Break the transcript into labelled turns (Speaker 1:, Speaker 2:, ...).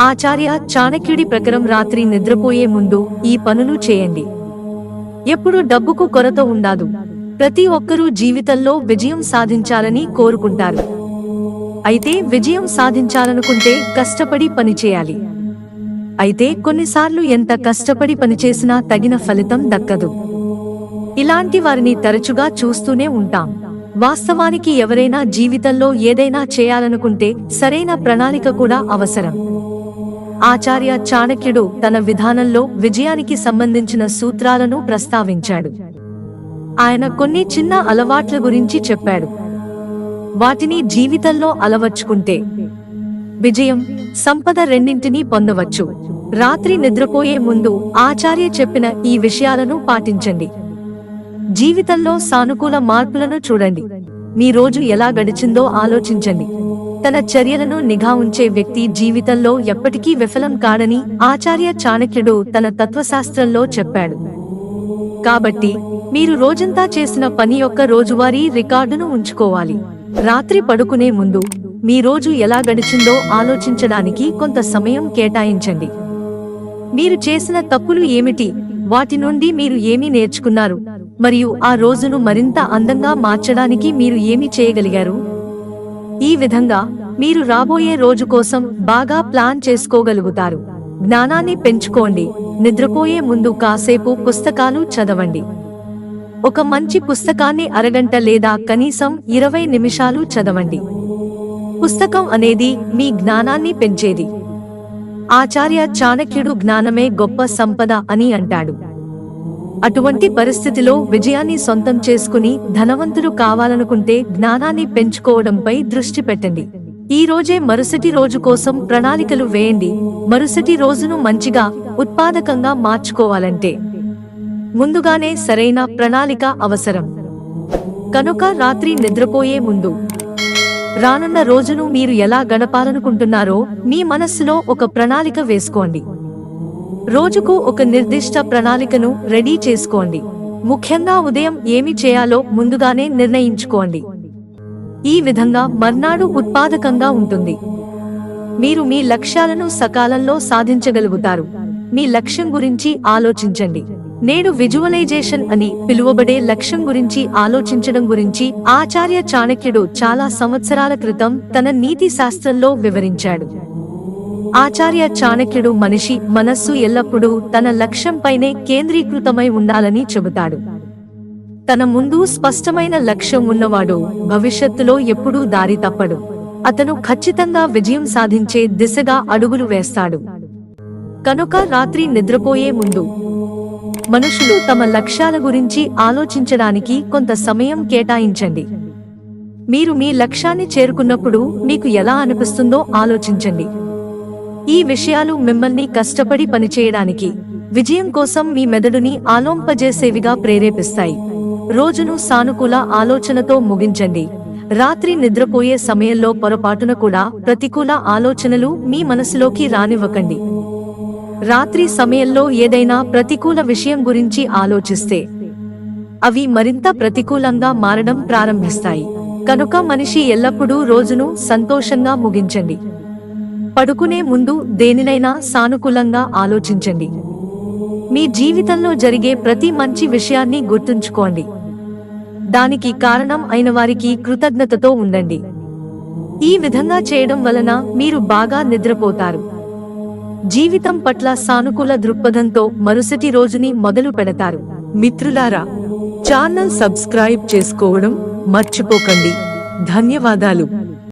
Speaker 1: ఆచార్య చాణక్యుడి ప్రకారం రాత్రి నిద్రపోయే ముందు ఈ పనులు చేయండి. ఎప్పుడు డబ్బుకు కొరత ఉండదు. ప్రతి ఒక్కరూ జీవితంలో విజయం సాధించాలని కోరుకుంటారు. అయితే విజయం సాధించాలనుకుంటే కష్టపడి పనిచేయాలి అయితే కొన్నిసార్లు ఎంత కష్టపడి పనిచేసినా తగిన ఫలితం దక్కదు. ఇలాంటి వారిని తరచుగా చూస్తూనే ఉంటాం. వాస్తవానికి ఎవరైనా జీవితంలో ఏదైనా చేయాలనుకుంటే సరైన ప్రణాళిక కూడా అవసరం. ఆచార్య చాణక్యుడు తన విధానంలో విజయానికి సంబంధించిన సూత్రాలను ప్రస్తావించాడు. ఆయన కొన్ని చిన్న అలవాట్ల గురించి చెప్పాడు. వాటిని జీవితంలో అలవర్చుకుంటే విజయం సంపద రెండింటినీ పొందవచ్చు. రాత్రి నిద్రపోయే ముందు ఆచార్య చెప్పిన ఈ విషయాలను పాటించండి. జీవితంలో సానుకూల మార్పులను చూడండి. మీ రోజు ఎలా గడిచిందో ఆలోచించండి. తన చర్యలను నిఘా ఉంచే వ్యక్తి జీవితంలో ఎప్పటికీ విఫలం కాడని ఆచార్య చాణక్యుడు తన తత్వశాస్త్రంలో చెప్పాడు. కాబట్టి మీరు రోజంతా చేసిన పని యొక్క రోజువారీ రికార్డును ఉంచుకోవాలి. రాత్రి పడుకునే ముందు మీ రోజు ఎలా గడిచిందో ఆలోచించడానికి కొంత సమయం కేటాయించండి. మీరు చేసిన తప్పులు ఏమిటి? వాటి నుండి మీరు ఏమి నేర్చుకున్నారు? మరియు ఆ రోజును మరింత అందంగా మార్చడానికి మీరు ఏమి చేయగలిగారు? ఈ విధంగా మీరు రాబోయే రోజు కోసం బాగా ప్లాన్ చేసుకోగలుగుతారు. జ్ఞానాన్ని పెంచుకోండి. నిద్రపోయే ముందు కాసేపు పుస్తకాలు చదవండి. ఒక మంచి పుస్తకాన్ని అరగంట లేదా కనీసం ఇరవై నిమిషాలు చదవండి. పుస్తకం అనేది మీ జ్ఞానాన్ని పెంచేది. ఆచార్య చాణక్యుడు జ్ఞానమే గొప్ప సంపద అని అంటాడు. అటువంటి పరిస్థితిలో విజయాన్ని సొంతం చేసుకుని ధనవంతులు కావాలనుకుంటే జ్ఞానాన్ని పెంచుకోవడంపై దృష్టి పెట్టండి. ఈ రోజే మరుసటి రోజు కోసం ప్రణాళికలు వేయండి. మరుసటి రోజును మంచిగా ఉత్పాదకంగా మార్చుకోవాలంటే ముందుగానే సరైన ప్రణాళిక అవసరం. కనుక రాత్రి నిద్రపోయే ముందు రానున్న రోజును మీరు ఎలా గడపాలనుకుంటున్నారో మీ మనస్సులో ఒక ప్రణాళిక వేసుకోండి. రోజుకు ఒక నిర్దిష్ట ప్రణాళికను రెడీ చేసుకోండి. ముఖ్యంగా ఉదయం ఏమి చేయాలో ముందుగానే నిర్ణయించుకోండి. ఈ విధంగా మర్నాడు ఉత్పాదకంగా ఉంటుంది. మీరు మీ లక్ష్యాలను సకాలంలో సాధించగలుగుతారు. మీ లక్ష్యం గురించి ఆలోచించండి. నేడు విజువలైజేషన్ అని పిలువబడే లక్ష్యం గురించి ఆలోచించడం గురించి ఆచార్య చాణక్యుడు చాలా సంవత్సరాల క్రితం తన నీతి శాస్త్రంలో వివరించాడు. ఆచార్య చాణక్యుడు మనిషి మనస్సు ఎల్లప్పుడూ తన లక్ష్యంపైనే కేంద్రీకృతమై ఉండాలని చెబుతాడు. తన ముందు స్పష్టమైన లక్ష్యం ఉన్నవాడు భవిష్యత్తులో ఎప్పుడూ దారి తప్పడు. అతను ఖచ్చితంగా విజయం సాధించే దిశగా అడుగులు వేస్తాడు. కనుక రాత్రి నిద్రపోయే ముందు మనుషులు తమ లక్ష్యాల గురించి ఆలోచించడానికి కొంత సమయం కేటాయించండి. మీరు మీ లక్ష్యాన్ని చేరుకున్నప్పుడు మీకు ఎలా అనిపిస్తుందో ఆలోచించండి. ఈ విషయాలు మిమ్మల్ని కష్టపడి పనిచేయడానికి విజయం కోసం మీ మెదడుని ఆలోంపజేసేవిగా ప్రేరేపిస్తాయి. రోజును సానుకూల ఆలోచనతో ముగించండి. రాత్రి నిద్రపోయే సమయంలో పొరపాటున కూడా ప్రతికూల ఆలోచనలు మీ మనసులోకి రానివ్వకండి. రాత్రి సమయంలో ఏదైనా ప్రతికూల విషయం గురించి ఆలోచిస్తే అవి మరింత ప్రతికూలంగా మారడం ప్రారంభిస్తాయి. కనుక మనిషి ఎల్లప్పుడూ రోజును సంతోషంగా ముగించండి. పడుకునే ముందు దేనినైనా సానుకూలంగా ఆలోచించండి. మీ జీవితంలో జరిగే ప్రతి మంచి విషయాన్ని గుర్తుంచుకోండి. దానికి కారణం అయిన వారికి కృతజ్ఞతతో ఉండండి. ఈ విధంగా చేయడం వలన మీరు బాగా నిద్రపోతారు. జీవితం పట్ల సానుకూల దృక్పథంతో మరుసటి రోజుని మొదలు పెడతారు. మిత్రులారా ఛానల్ సబ్స్క్రైబ్ చేసుకోవడం మర్చిపోకండి. ధన్యవాదాలు.